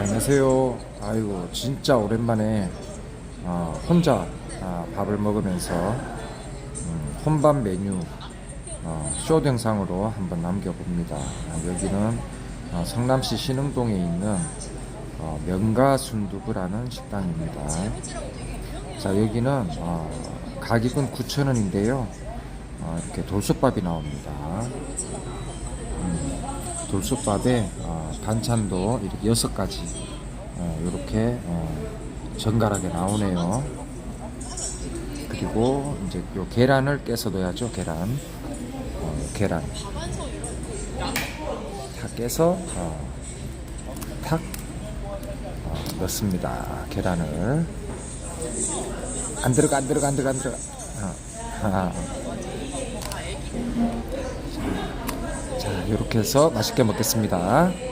안녕하세요. 아이고 진짜 오랜만에 어, 혼자 아, 밥을 먹으면서 음, 혼밥 메뉴 어, 쇼 영상으로 한번 남겨봅니다. 아, 여기는 어, 성남시 신흥동에 있는 어, 명가 순두부라는 식당입니다. 자 여기는 어, 가격은 9,000원인데요. 어, 이렇게 돌솥밥이 나옵니다. 돌솥밥에 어, 반찬도 이렇게 여섯 가지 어, 이렇게 어, 정갈하게 나오네요. 그리고 이제 요 계란을 깨서 넣어야죠. 계란, 어, 계란 다 깨서 어, 탁 어, 넣습니다. 계란을 안 들어가 안 들어가 안 들어가 안 들어가. 어, 아. 자, 이렇게 해서 맛있게 먹겠습니다.